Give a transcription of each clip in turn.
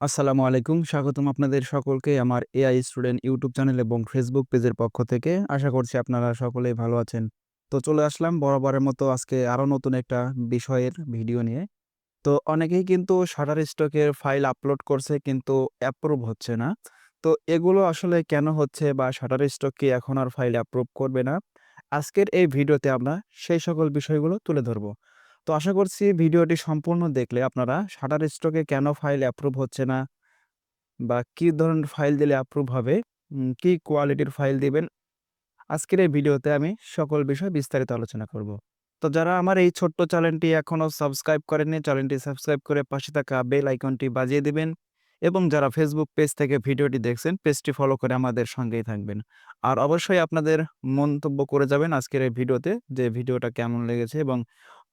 আসসালামু আলাইকুম। স্বাগতম আপনাদের সকলকে আমার এআই স্টুডেন্ট ইউটিউব চ্যানেল এবং ফেসবুক পেজের পক্ষ থেকে। আশা করছি আপনারা সকলেই ভালো আছেন। তো চলে আসলাম বরাবরের মতো আজকে আরও নতুন একটা বিষয়ের ভিডিও নিয়ে। তো অনেকেই কিন্তু Shutterstock-এর ফাইল আপলোড করছে কিন্তু অ্যাপ্রুভ হচ্ছে না। তো এগুলো আসলে কেন হচ্ছে বা Shutterstock কি এখন আর ফাইল অ্যাপ্রুভ করবে না? আজকের এই ভিডিওতে আমরা সেই সকল বিষয়গুলো তুলে ধরব। তো আশা করছি ভিডিওটি সম্পূর্ণ দেখলে আপনারা Shutterstock-এ কেন ফাইল অ্যাপ্রুভ হচ্ছে না বা কি ধরনের ফাইল দিলে অ্যাপ্রুভ হবে, কি কোয়ালিটির ফাইল দিবেন, আজকের এই ভিডিওতে আমি সকল বিষয় বিস্তারিত আলোচনা করব। তো যারা আমার এই ছোট্ট চ্যানেলটি এখনও সাবস্ক্রাইব করেননি, চ্যানেলটি সাবস্ক্রাইব করে পাশে থাকা বেল আইকনটি বাজিয়ে দিবেন এবং যারা ফেসবুক পেজ থেকে ভিডিওটি দেখছেন, পেজটি ফলো করে আমাদের সঙ্গেই থাকবেন। আর অবশ্যই আপনাদের মন্তব্য করে যাবেন আজকের এই ভিডিওতে যে ভিডিওটা কেমন লেগেছে এবং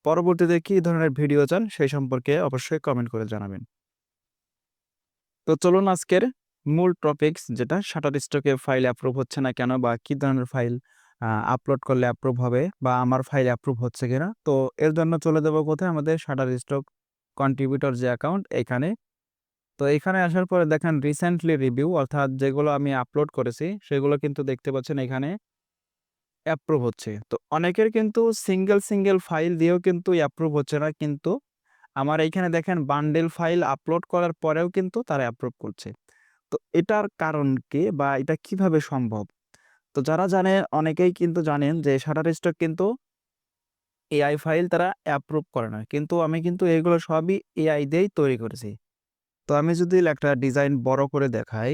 পরবর্তীতে কি ধরনের ভিডিও চান সেই সম্পর্কে অবশ্যই কমেন্ট করে জানাবেন। তো চলুন আজকের মূল টপিকস যেটা Shutterstock-এ ফাইল অ্যাপ্রুভ হচ্ছে না কেন বা কি ধরনের ফাইল আপলোড করলে অ্যাপ্রুভ হবে বা আমার ফাইল অ্যাপ্রুভ হচ্ছে কিনা। তো এর জন্য চলে যাব কোথায়? আমাদের শাটার স্টক কন্ট্রিবিউটর যে অ্যাকাউন্ট এখানে। তো এখানে আসার পরে দেখেন রিসেন্টলি রিভিউ অর্থাৎ যেগুলো আমি আপলোড করেছি, সেগুলো কিন্তু দেখতে পাচ্ছেন এখানে অ্যাপ্রুভ হচ্ছে। তো অনেকের কিন্তু সিঙ্গেল, সিঙ্গেল ফাইল দিয়েও কিন্তু অ্যাপ্রুভ হচ্ছে না। কিন্তু আমার এইখানে দেখেন বান্ডেল ফাইল আপলোড করার পরেও কিন্তু তারা অ্যাপ্রুভ করছে। তো এটার কারণ কি বা এটা কীভাবে সম্ভব? তো যারা জানে অনেকেই কিন্তু জানেন যে Shutterstock কিন্তু এআই ফাইল তারা অ্যাপ্রুভ করে না। কিন্তু আমি কিন্তু এগুলো সবই এআই দিয়েই তৈরি করেছি। তো আমি যদি একটা ডিজাইন বড় করে দেখাই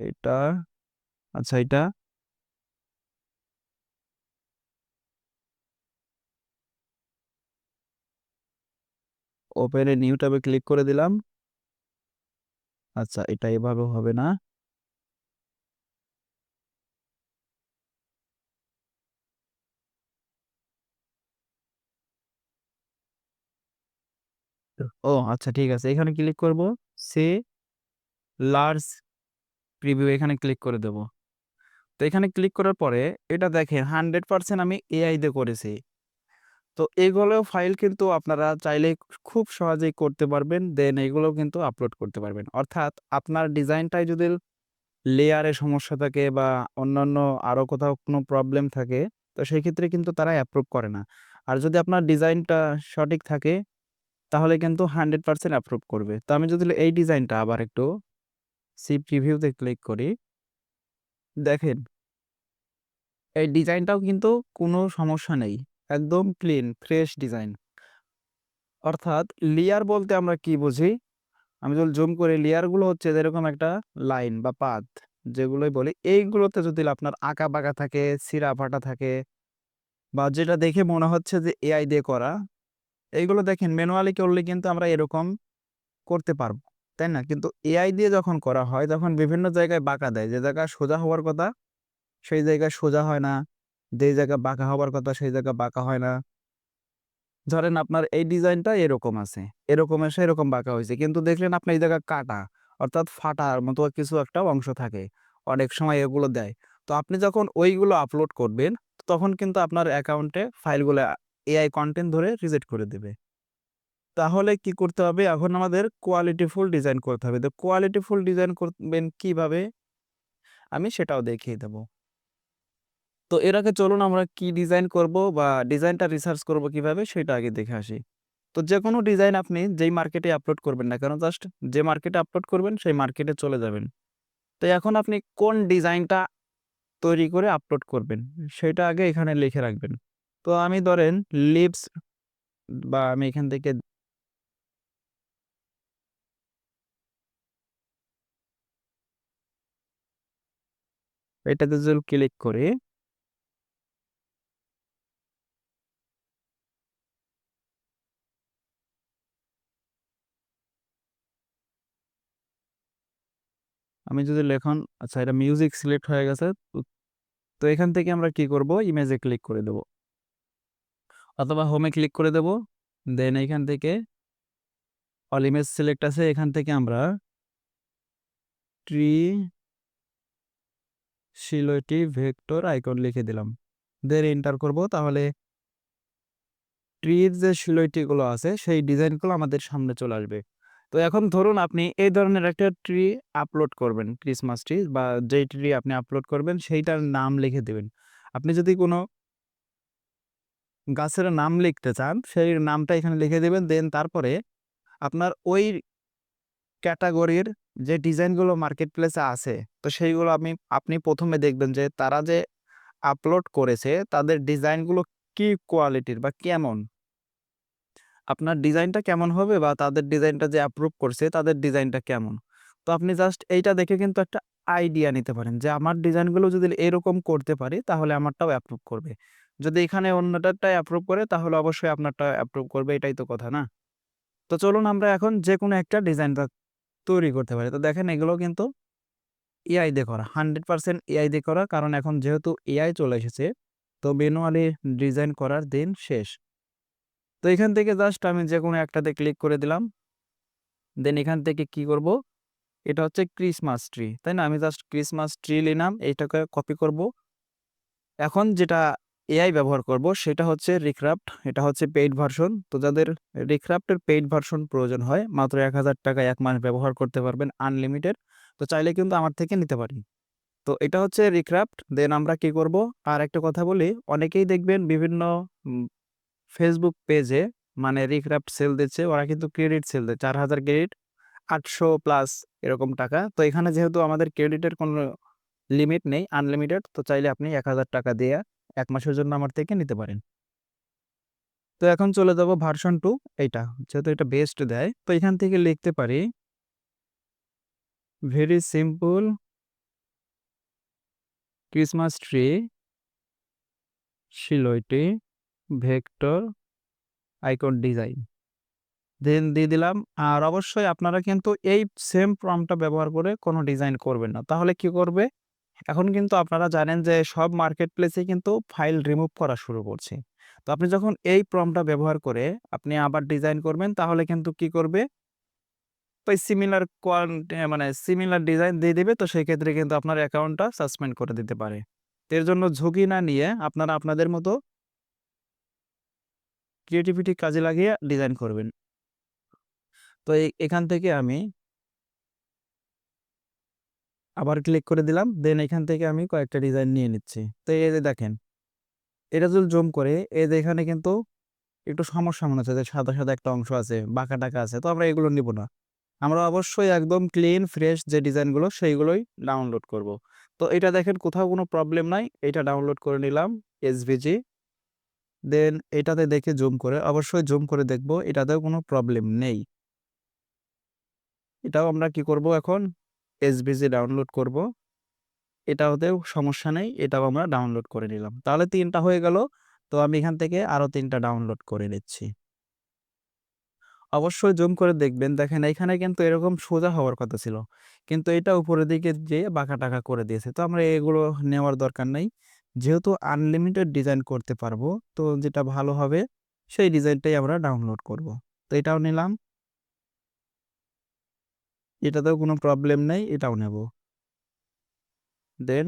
এটা আচ্ছা এটা ওপেন নিউ ট্যাবে ক্লিক করে দিলাম। আচ্ছা এটা এভাবে হবে না। ও আচ্ছা ঠিক আছে। এখানে ক্লিক করব। সে লার্জ প্রিভিউ এখানে ক্লিক করে দেব। তো এখানে ক্লিক করার পরে, এটা দেখেন 100% আমি এআই দিয়ে করেছি। তো এগুলো ফাইল কিন্তু আপনারা চাইলে খুব সহজেই করতে পারবেন। দেন এগুলোও কিন্তু আপলোড করতে পারবেন। অর্থাৎ আপনার ডিজাইনটায় যদি লেয়ারে সমস্যা থাকে বা অন্যান্য আরও কোথাও কোনো প্রবলেম থাকে, তো সেই ক্ষেত্রে কিন্তু তারা অ্যাপ্রুভ করে না। আর যদি আপনার ডিজাইনটা সঠিক থাকে তাহলে কিন্তু 100% অ্যাপ্রুভ করবে। তো আমি যদি এই ডিজাইনটা আবার একটু সি প্রিভিউতে ক্লিক করি। দেখেন এই ডিজাইনটাও কিন্তু কোনো সমস্যা নেই। একদম ক্লিন ফ্রেশ ডিজাইন। অর্থাৎ লেয়ার বলতে আমরা কি বুঝি? আমি যদি জুম করি লেয়ারগুলো হচ্ছে যেরকম একটা লাইন বা পাত যেগুলোই বলি, এইগুলোতে যদি আপনার আঁকা-বাঁকা থাকে, ছিঁড়া-ফাটা থাকে বা যেটা দেখে মনে হচ্ছে যে এআই দিয়ে করা, এইগুলো দেখেন ম্যানুয়ালি করলে কিন্তু আমরা এরকম করতে পারব। তাই না? কিন্তু এআই দিয়ে যখন করা হয় তখন বিভিন্ন জায়গায় বাঁকা দেয়। যে জায়গায় সোজা হওয়ার কথা সেই জায়গায় সোজা হয় না। যেই জায়গায় বাঁকা হবার কথা সেই জায়গায় বাঁকা হয় না। ধরেন আপনার এই ডিজাইনটা এরকম আছে। এরকম এসে এরকম বাঁকা হয়েছে, কিন্তু দেখলেন আপনি এই জায়গা কাটা, অর্থাৎ ফাটার মতো কিছু একটা অংশ থাকে। অনেক সময় এগুলো দেয়। তো আপনি যখন ওইগুলো আপলোড করবেন, তখন কিন্তু আপনার অ্যাকাউন্টে ফাইলগুলো এআই কন্টেন্ট ধরে রিজেক্ট করে দেবে। তাহলে কি করতে হবে? এখন আমাদের কোয়ালিটিফুল ডিজাইন করতে হবে। তো কোয়ালিটিফুল ডিজাইন করবেন কীভাবে? আমি সেটাও দেখিয়ে দেব। তো এর আগে চলুন আমরা কি ডিজাইন করব বা ডিজাইনটা রিসার্চ করব কীভাবে সেটা আগে দেখে আসি। তো যে কোনো ডিজাইন আপনি যেই মার্কেটে আপলোড করবেন না কেন জাস্ট যে মার্কেটে আপলোড করবেন সেই মার্কেটে চলে যাবেন। তো এখন আপনি কোন ডিজাইনটা তৈরি করে আপলোড করবেন সেটা আগে এখানে লিখে রাখবেন। তো আমি ধরেন লিভস বা আমি এখান থেকে এটাতে যদি ক্লিক করি আমি যদি লেখন আচ্ছা এটা মিউজিক সিলেক্ট হয়ে গেছে। তো এখান থেকে আমরা কি করব? ইমেজে ক্লিক করে দেব। অথবা হোমে ক্লিক করে দেব। দেন এখান থেকে অল ইমেজ সিলেক্ট আছে। এখান থেকে আমরা ট্রি শিলটি ভেক্টর আইকন লিখে দিলাম। দেন এন্টার করব তাহলে ট্রির যে সিলুয়েটি গুলো আছে, সেই ডিজাইনগুলো আমাদের সামনে চলে আসবে। তো এখন ধরুন আপনি এই ধরনের একটা ট্রি আপলোড করবেন ক্রিসমাস ট্রি বা যেই ট্রি আপনি আপলোড করবেন সেইটার নাম লিখে দেবেন। আপনি যদি কোনো গাছের নাম লিখতে চান, সেই নামটা এখানে লিখে দেবেন, দেন তারপরে আপনার ওই ক্যাটাগরির যে ডিজাইনগুলো মার্কেট প্লেসে আছে, তো সেইগুলো আপনি আপনি প্রথমে দেখবেন যে তারা যে আপলোড করেছে, তাদের ডিজাইনগুলো কি কোয়ালিটির বা কেমন? আপনার ডিজাইনটা কেমন হবে বা তাদের ডিজাইনটা যে অ্যাপ্রুভ করছে, তাদের ডিজাইনটা কেমন? তো আপনি জাস্ট এইটা দেখে কিন্তু একটা আইডিয়া নিতে পারেন যে আমার ডিজাইনগুলো যদি এরকম করতে পারি, তাহলে আমারটাও অ্যাপ্রুভ করবে। যদি এখানে অন্যটারটাই অ্যাপ্রুভ করে, তাহলে অবশ্যই আপনারটা অ্যাপ্রুভ করবে, এটাই তো কথা, না? তো চলুন আমরা এখন যে কোনো একটা ডিজাইনটা তৈরি করতে পারি। তো দেখেন এগুলো কিন্তু এআই দিয়ে করা হান্ড্রেড পার্সেন্ট এআই দিয়ে করা, কারণ এখন যেহেতু এআই চলে এসেছে, তো ম্যানুয়ালি ডিজাইন করার দিন শেষ। তো এখান থেকে জাস্ট আমি যে কোনো একটাতে ক্লিক করে দিলাম। দেন এখান থেকে কি করব? এটা হচ্ছে ক্রিসমাস ট্রি তাই না? আমি জাস্ট ক্রিসমাস ট্রি নিলাম এইটাকে কপি করব। এখন যেটা এআই ব্যবহার করব, সেটা হচ্ছে রিক্রাফট এটা হচ্ছে পেইড ভার্সন তো যাদের রিক্রাফটের পেইড ভার্সন প্রয়োজন হয়, মাত্র এক হাজার টাকা এক মাস ব্যবহার করতে পারবেন আনলিমিটেড তো চাইলে কিন্তু আমার থেকে নিতে পারি। তো এটা হচ্ছে রিক্রাফট দেন আমরা কি করব? আর একটা কথা বলি, অনেকেই দেখবেন বিভিন্ন ফেসবুক পেজে মানে রিক্রাফট সেল দিচ্ছে, ওরা কিন্তু ক্রেডিট সেল দেয়, চার হাজার ক্রেডিট আটশো প্লাস এরকম টাকা। তো এখানে যেহেতু আমাদের ক্রেডিটের কোনো লিমিট নেই আনলিমিটেড তো চাইলে আপনি এক হাজার টাকা দিয়ে এক মাসের জন্য আমার থেকে নিতে পারেন। তো এখন চলে যাব ভার্সন টু এইটা, যেহেতু এটা বেস্ট দেয়। তো এখান থেকে লিখতে পারি very simple Christmas tree silhouette vector icon design. Then দিয়ে দিলাম। আর অবশ্যই আপনারা কিন্তু এই সেম প্রমটা ব্যবহার করে কোনো ডিজাইন করবেন না। তাহলে কি করবে? এখন কিন্তু আপনারা জানেন যে সব মার্কেট প্লেসে কিন্তু ফাইল রিমুভ করা শুরু করছে। তো আপনি যখন এই প্রমটা ব্যবহার করে আপনি আবার ডিজাইন করবেন, তাহলে কিন্তু কি করবে? ওই সিমিলার মানে সিমিলার ডিজাইন দিয়ে দেবে। তো সেই ক্ষেত্রে কিন্তু আপনার অ্যাকাউন্টটা সাসপেন্ড করে দিতে পারে। এর জন্য ঝুঁকি না নিয়ে আপনারা আপনাদের মতো ক্রিয়েটিভিটি কাজে লাগিয়ে ডিজাইন করবেন। তো এখান থেকে আমি আবার ক্লিক করে দিলাম দেন এখান থেকে আমি কয়েকটা ডিজাইন নিয়ে নিচ্ছি। তো এই যে দেখেন, এটা যদি জুম করে, এই যে এখানে কিন্তু একটু সমস্যা মনে হচ্ছে যে সাদা সাদা একটা অংশ আছে, বাঁকা টাকা আছে, তো আমরা এগুলো নিব না। আমরা অবশ্যই একদম ক্লিন ফ্রেশ যে ডিজাইনগুলো সেইগুলোই ডাউনলোড করব। তো এটা দেখেন কোথাও কোনো প্রবলেম নাই, এটা ডাউনলোড করে নিলাম এসভিজি দেন এটাতে দেখে জুম করে, অবশ্যই জুম করে দেখব, এটাতেও কোনো প্রবলেম নেই। এটাও আমরা কি করব এখন? এসভিজি ডাউনলোড করব। এটাতেও সমস্যা নেই, এটাও আমরা ডাউনলোড করে নিলাম। তাহলে তিনটা হয়ে গেল, তো আমি এখান থেকে আরও তিনটা ডাউনলোড করে নিচ্ছি। অবশ্যই জুম করে দেখবেন, দেখেন এখানে কিন্তু এরকম সোজা হওয়ার কথা ছিল। কিন্তু এটা উপরের দিকে যে বাঁকা টাকা করে দিয়েছে, তো আমরা এগুলো নেওয়ার দরকার নেই। যেহেতু আনলিমিটেড ডিজাইন করতে পারব, তো যেটা ভালো হবে, সেই ডিজাইনটাই আমরা ডাউনলোড করব। তো এটাও নিলাম। এটাতেও কোনো প্রবলেম নেই, এটাও নেব। দেন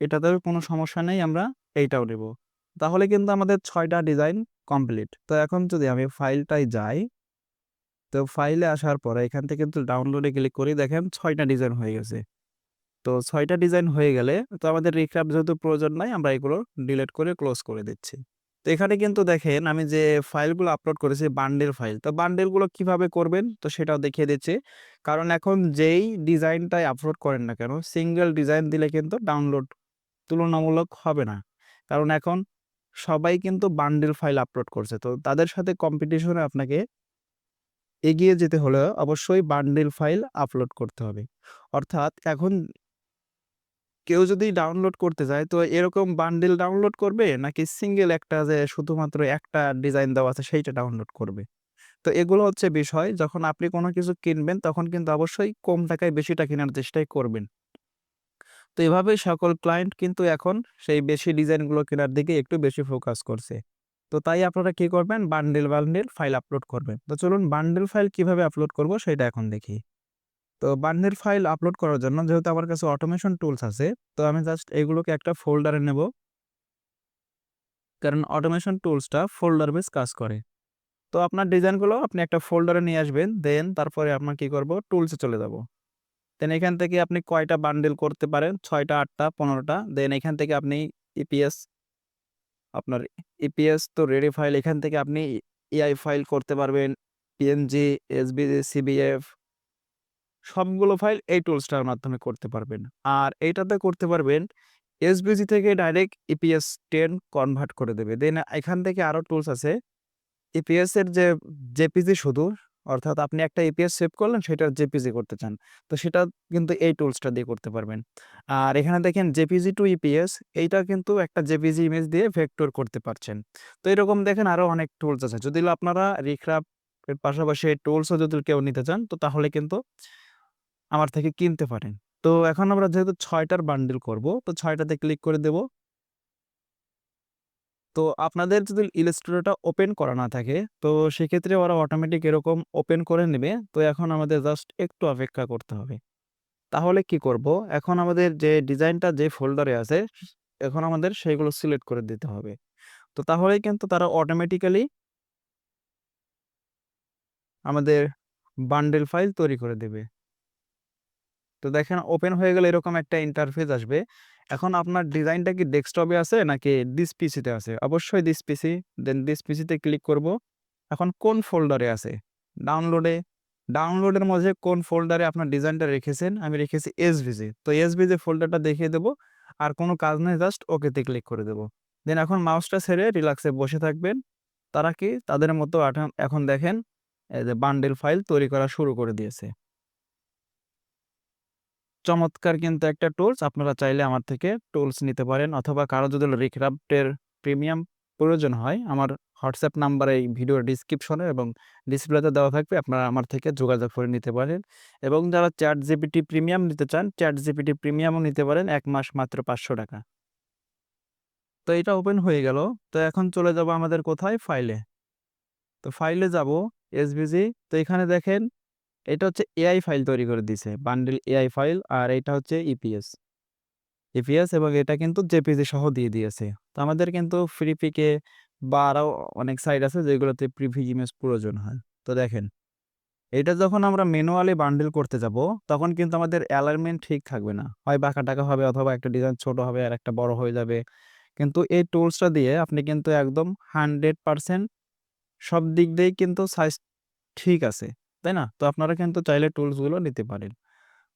এটাতেও কোনো সমস্যা নেই, আমরা এইটাও নেব। তাহলে কিন্তু আমাদের ছয়টা ডিজাইন কমপ্লিট তো এখন যদি আমি ফাইলটাই যাই, তো ফাইলে আসার পরে এখান থেকে কিন্তু ডাউনলোডে ক্লিক করি, দেখেন ছয়টা ডিজাইন হয়ে গেছে। তো ছয়টা ডিজাইন হয়ে গেলে তো আমাদের রিক্রাফ যেহেতু প্রয়োজন নাই, আমরা এগুলো ডিলিট করে ক্লোজ করে দিচ্ছি। তো এখানে কিন্তু দেখেন আমি যে ফাইলগুলো আপলোড করেছি, বান্ডেল ফাইল, তো বান্ডেলগুলো কীভাবে করবেন? তো সেটাও দেখিয়ে দিচ্ছি। কারণ এখন যেই ডিজাইনটাই আপলোড করেন না কেন, সিঙ্গেল ডিজাইন দিলে কিন্তু ডাউনলোড তুলনামূলক হবে না। কারণ এখন সবাই কিন্তু বান্ডেল ফাইল আপলোড করছে, তো তাদের সাথে কম্পিটিশনে আপনাকে এগিয়ে যেতে হলে অবশ্যই বান্ডেল ফাইল আপলোড করতে হবে। অর্থাৎ এখন কেউ যদি ডাউনলোড করতে চায় তো এরকম বান্ডেল ডাউনলোড করবে? নাকি সিঙ্গেল একটা যে শুধুমাত্র একটা ডিজাইন দেওয়া আছে, সেইটা ডাউনলোড করবে? তো এগুলো হচ্ছে বিষয়। যখন আপনি কোনো কিছু কিনবেন, তখন কিন্তু অবশ্যই কম টাকায় বেশিটা কেনার চেষ্টাই করবেন। তো এভাবেই সকল ক্লায়েন্ট কিন্তু এখন সেই বেশি ডিজাইনগুলো কেনার দিকে একটু বেশি ফোকাস করছে। তো তাই আপনারা কি করবেন? বান্ডেল বান্ডেল ফাইল আপলোড করবেন। তো চলুন বান্ডেল ফাইল কীভাবে আপলোড করব, সেটা এখন দেখি। তো বান্ডেল ফাইল আপলোড করার জন্য যেহেতু আমার কাছে অটোমেশন টুলস আছে, তো আমি জাস্ট এগুলোকে একটা ফোল্ডারে নেব। কারণ অটোমেশন টুলসটা ফোল্ডার বেস কাজ করে। তো আপনার ডিজাইনগুলো আপনি একটা ফোল্ডারে নিয়ে আসবেন দেন তারপরে আপনার কি করব? টুলসে চলে যাব। দেন এখান থেকে আপনি কয়টা বান্ডেল করতে পারেন? ছয়টা, আটটা, পনেরোটা দেন এখান থেকে আপনি ইপিএস আপনার ইপিএস তো রেডি ফাইল এখান থেকে আপনি এআই ফাইল করতে পারবেন পিএনজি এসবিজি সিবিএফ সবগুলো ফাইল এই টুলসটার মাধ্যমে করতে পারবেন। আর এইটাতে করতে পারবেন এসবিজি থেকে ডাইরেক্ট ইপিএস টেন কনভার্ট করে দেবে। দেন এখান থেকে আরও টুলস আছে। ইপিএস এর যে জেপিজি শুধু, অর্থাৎ আপনি একটা ইপিএস সেভ করলেন, সেটার জেপিজি করতে চান। তো সেটা কিন্তু এই টুলসটা দিয়ে করতে পারবেন। আর এখানে দেখেন জেপিজি টু ইপিএস এইটা কিন্তু একটা জেপিজি ইমেজ দিয়ে ভেক্টর করতে পারছেন। তো এরকম দেখেন আরও অনেক টুলস আছে। যদি আপনারা রিক্রাফ এর পাশাপাশি টুলসও যদি কেউ নিতে চান, তো তাহলে কিন্তু আমার থেকে কিনতে পারেন। তো এখন আমরা যেহেতু ছয়টার বান্ডিল করব, তো ছয়টাতে ক্লিক করে দেব। তো আপনাদের যদি ইলাস্ট্রেটরটা ওপেন করা না থাকে, তো সেক্ষেত্রে ওরা অটোমেটিক এরকম ওপেন করে নেবে। তো এখন আমাদের জাস্ট একটু অপেক্ষা করতে হবে। তাহলে কি করব? এখন আমাদের যে ডিজাইনটা যে ফোল্ডারে আছে, এখন আমাদের সেগুলো সিলেক্ট করে দিতে হবে। তো তাহলেই কিন্তু তারা অটোমেটিক্যালি আমাদের বান্ডেল ফাইল তৈরি করে দেবে। তো দেখেন ওপেন হয়ে গেলে এরকম একটা ইন্টারফেস আসবে। এখন আপনার ডিজাইনটা কি ডেস্কটপে আছে নাকি দিস পিসিতে আছে? অবশ্যই দিস পিসি দেন দিস পিসিতে ক্লিক করব। এখন কোন ফোল্ডারে আছে? ডাউনলোডে ডাউনলোডের মধ্যে কোন ফোল্ডারে আপনার ডিজাইনটা রেখেছেন? আমি রেখেছি এসভিজি তো এসভিজি ফোল্ডারটা দেখিয়ে দেবো। আর কোনো কাজ নেই জাস্ট ওকেতে ক্লিক করে দেবো। দেন এখন মাউসটা ছেড়ে রিল্যাক্সে বসে থাকবেন। তারা কি? তাদের মতো এখন- দেখেন যে বান্ডেল ফাইল তৈরি করা শুরু করে দিয়েছে। চমৎকার কিন্তু একটা টুলস আপনারা চাইলে আমার থেকে টুলস নিতে পারেন। অথবা কারও যদি রিক্রাফটের প্রিমিয়াম প্রয়োজন হয়, আমার হোয়াটসঅ্যাপ নাম্বার এই ভিডিওর ডিসক্রিপশনে এবং ডিসপ্লেতে দেওয়া থাকবে, আপনারা আমার থেকে যোগাযোগ করে নিতে পারেন। এবং যারা চ্যাট জিপিটি প্রিমিয়াম নিতে চান চ্যাট জিপিটি প্রিমিয়ামও নিতে পারেন, এক মাস মাত্র পাঁচশো টাকা। তো এটা ওপেন হয়ে গেল। তো এখন চলে যাব আমাদের কোথায়? ফাইলে তো ফাইলে যাব এসভিজি তো এখানে দেখেন এটা হচ্ছে এআই ফাইল তৈরি করে দিছে বান্ডেল এআই ফাইল আর এটা হচ্ছে ইপিএস ইপিএস এবং এটা কিন্তু জেপিজি সহ দিয়ে দিয়েছে। তো আমাদের কিন্তু ফ্রি পিকে বা আরও অনেক সাইট আছে যেগুলোতে প্রিভি ইমেজ প্রয়োজন হয়। তো দেখেন, এটা যখন আমরা ম্যানুয়ালি বান্ডেল করতে যাব, তখন কিন্তু আমাদের অ্যালাইনমেন্ট ঠিক থাকবে না। হয় বাঁকা টাকা হবে অথবা একটা ডিজাইন ছোট হবে আর একটা বড় হয়ে যাবে। কিন্তু এই টুলসটা দিয়ে আপনি কিন্তু একদম হান্ড্রেড পারসেন্ট সব দিক দিয়েই কিন্তু সাইজ ঠিক আছে। তাই না? তো আপনারা কিন্তু চাইলে টুলসগুলো নিতে পারেন।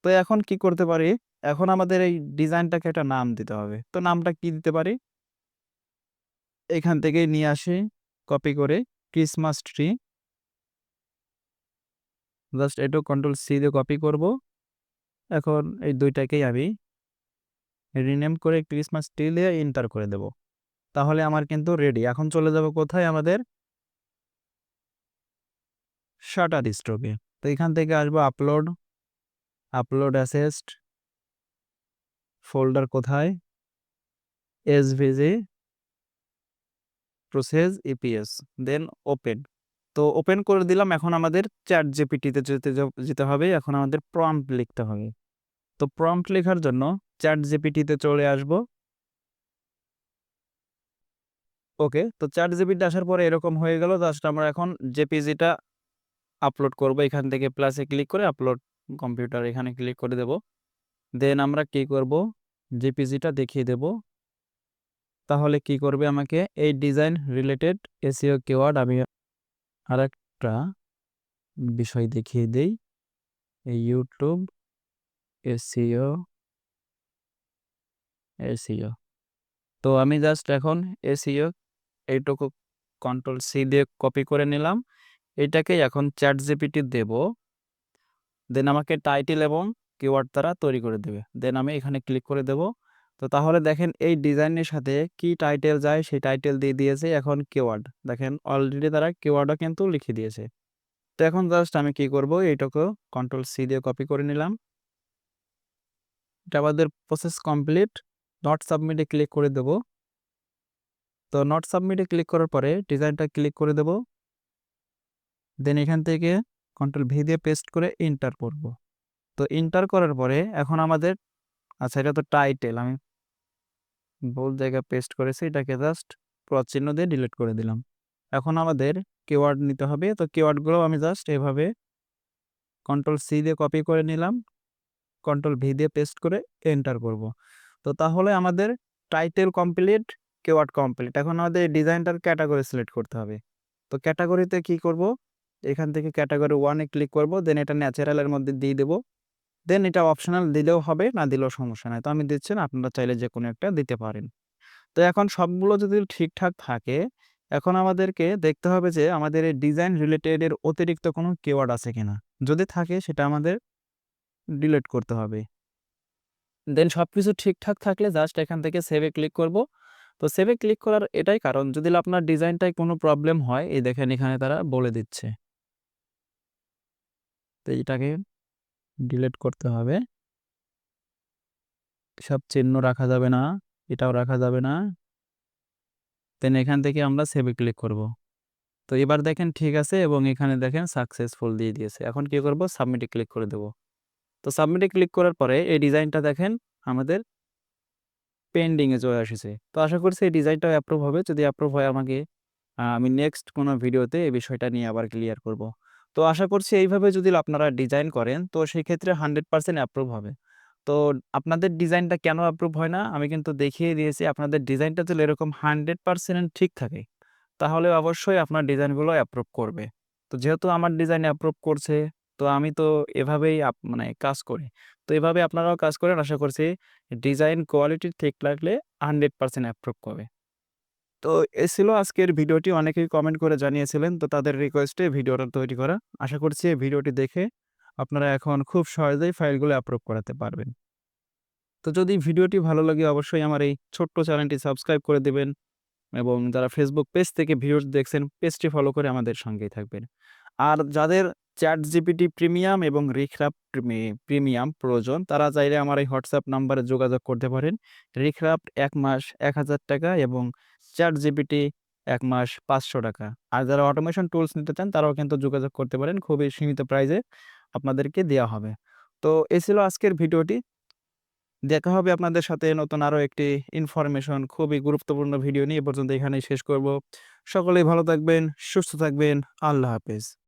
তো এখন কি করতে পারি? এখন আমাদের এই ডিজাইনটাকে একটা নাম দিতে হবে। তো নামটা কি দিতে পারি? এখান থেকে নিয়ে আসি কপি করে ক্রিসমাস ট্রি জাস্ট এটু কন্ট্রোল সি দিয়ে কপি করব। এখন এই দুইটাকেই আমি রিনেম করে ক্রিসমাস ট্রি দিয়ে এন্টার করে দেব। তাহলে আমার কিন্তু রেডি এখন চলে যাব কোথায় আমাদের? শাটার স্ট্রোকে তো এখান থেকে আসব আপলোড আপলোড অ্যাসেস্ট ফোল্ডার কোথায়? SVG process EPS then open তো ওপেন করে দিলাম, এখন আমাদের চ্যাট জিপিটিতে যেতে যেতে হবে। এখন আমাদের প্রম্পট লিখতে হবে। তো প্রম্পট লেখার জন্য চ্যাট জিপিটিতে চলে আসব। ওকে তো চ্যাট জিপিটি আসার পরে এরকম হয়ে গেল। জাস্ট আমরা এখন জেপিজিটা আপলোড করব এখান থেকে প্লাসে ক্লিক করে আপলোড কম্পিউটার এখানে ক্লিক করে দেব। দেন আমরা কি করব? জেপিজিটা দেখিয়ে দেব। তাহলে কি করবে আমাকে? এই ডিজাইন রিলেটেড এসিও কিওয়ার্ড আমি আরেকটা বিষয় দেখিয়ে দেই। এই ইউটিউব এসিও এসিও তো আমি জাস্ট এখন এসিও এইটুকু কন্ট্রোল সি দিয়ে কপি করে নিলাম। এটাকে এখন চ্যাট জিপিটি দেব। দেন আমাকে টাইটেল এবং কিওয়ার্ড তারা তৈরি করে দেবে। দেন আমি এখানে ক্লিক করে দেব। তো তাহলে দেখেন এই ডিজাইনের সাথে কি টাইটেল যায়, সেই টাইটেল দিয়ে দিয়েছে এখন কিওয়ার্ড দেখেন অলরেডি তারা কিওয়ার্ডও কিন্তু লিখে দিয়েছে। তো এখন জাস্ট আমি কি করব, এইটাকে কন্ট্রোল সি দিয়ে কপি করে নিলাম। এটা আমাদের প্রসেস কমপ্লিট নট সাবমিটে ক্লিক করে দেব। তো নট সাবমিটে ক্লিক করার পরে ডিজাইনটা ক্লিক করে দেব। দেন এখান থেকে কন্ট্রোল ভি দিয়ে পেস্ট করে এন্টার করব। তো এন্টার করার পরে এখন আমাদের আচ্ছা এটা তো টাইটেল আমি ভুল জায়গায় পেস্ট করেছি, এটাকে জাস্ট চিহ্ন দিয়ে ডিলিট করে দিলাম। এখন আমাদের কিওয়ার্ড নিতে হবে, তো কিওয়ার্ডগুলো আমি জাস্ট এভাবে কন্ট্রোল সি দিয়ে কপি করে নিলাম কন্ট্রোল ভি দিয়ে পেস্ট করে এন্টার করব। তো তাহলে আমাদের টাইটেল কমপ্লিট কিওয়ার্ড কমপ্লিট এখন আমাদের ডিজাইনটার ক্যাটাগরি সিলেক্ট করতে হবে। তো ক্যাটাগরিতে কি করব? এখান থেকে ক্যাটাগরি ওয়ানে ক্লিক করব দেন এটা ন্যাচারালের মধ্যে দিয়ে দেবো। দেন এটা অপশনাল দিলেও হবে, না দিলেও সমস্যা নাই। তো আমি দিচ্ছি না, আপনারা চাইলে যে কোনো একটা দিতে পারেন। তো এখন সবগুলো যদি ঠিকঠাক থাকে, এখন আমাদেরকে দেখতে হবে যে আমাদের এই ডিজাইন রিলেটেডের অতিরিক্ত কোনো কিওয়ার্ড আছে কিনা। যদি থাকে, সেটা আমাদের ডিলিট করতে হবে। দেন সব কিছু ঠিকঠাক থাকলে জাস্ট এখান থেকে সেভে ক্লিক করব। তো সেভে ক্লিক করার এটাই কারণ, যদি আপনার ডিজাইনটায় কোনো প্রবলেম হয়, এই দেখেন এখানে তারা বলে দিচ্ছে। তো এটাকে ডিলিট করতে হবে। সব চিহ্ন রাখা যাবে না, এটাও রাখা যাবে না। দেন এখান থেকে আমরা সেভে ক্লিক করব। তো এবার দেখেন ঠিক আছে এবং এখানে দেখেন সাকসেসফুল দিয়ে দিয়েছে। এখন কি করব? সাবমিটে ক্লিক করে দেব। তো সাবমিটে ক্লিক করার পরে এই ডিজাইনটা দেখেন আমাদের পেন্ডিংয়ে চলে এসেছে। তো আশা করছি এই ডিজাইনটাও অ্যাপ্রুভ হবে। যদি অ্যাপ্রুভ হয় আমাকে আমি নেক্সট কোনো ভিডিওতে এই বিষয়টা নিয়ে আবার ক্লিয়ার করব। তো আশা করছি এইভাবে যদি আপনারা ডিজাইন করেন, তো সেই ক্ষেত্রে হান্ড্রেড পার্সেন্ট অ্যাপ্রুভ হবে। তো আপনাদের ডিজাইনটা কেন অ্যাপ্রুভ হয় না? আমি কিন্তু দেখিয়ে দিয়েছি, আপনাদের ডিজাইনটা যদি এরকম হান্ড্রেড পার্সেন্ট ঠিক থাকে, তাহলে অবশ্যই আপনার ডিজাইনগুলো অ্যাপ্রুভ করবে। তো যেহেতু আমার ডিজাইন অ্যাপ্রুভ করছে, তো আমি তো এভাবেই মানে কাজ করি। তো এভাবে আপনারাও কাজ করেন, আশা করছি ডিজাইন কোয়ালিটি ঠিক লাগলে হান্ড্রেড পার্সেন্ট অ্যাপ্রুভ করবে। তো এ ছিল আজকের ভিডিওটি। অনেকেই কমেন্ট করে জানিয়েছিলেন, তো তাদের রিকোয়েস্টে ভিডিওটা তৈরি করা। আশা করছি এই ভিডিওটি দেখে আপনারা এখন খুব সহজেই ফাইলগুলো অ্যাপ্রুভ করাতে পারবেন। তো যদি ভিডিওটি ভালো লাগে, অবশ্যই আমার এই ছোট্ট চ্যানেলটি সাবস্ক্রাইব করে দেবেন এবং যারা ফেসবুক পেজ থেকে ভিডিও দেখছেন পেজটি ফলো করে আমাদের সঙ্গেই থাকবেন। আর যাদের চ্যাট জিপিটি প্রিমিয়াম এবং রিক্রাফ্ট প্রিমিয়াম প্রয়োজন, তারা চাইলে আমার এই হোয়াটসঅ্যাপ নাম্বারে যোগাযোগ করতে পারেন। রিক্রাফ্ট এক মাস এক হাজার টাকা এবং চ্যাট জিবিটি এক মাস পাঁচশো টাকা। আর যারা অটোমেশন টুলস নিতে চান, তারাও কিন্তু যোগাযোগ করতে পারেন। খুবই সীমিত প্রাইজে আপনাদেরকে দেওয়া হবে। তো এ ছিল আজকের ভিডিওটি। দেখা হবে আপনাদের সাথে নতুন আরও একটি ইনফরমেশন খুবই গুরুত্বপূর্ণ ভিডিও নিয়ে। এ পর্যন্ত এখানেই শেষ করব। সকলেই ভালো থাকবেন, সুস্থ থাকবেন। আল্লাহ হাফেজ।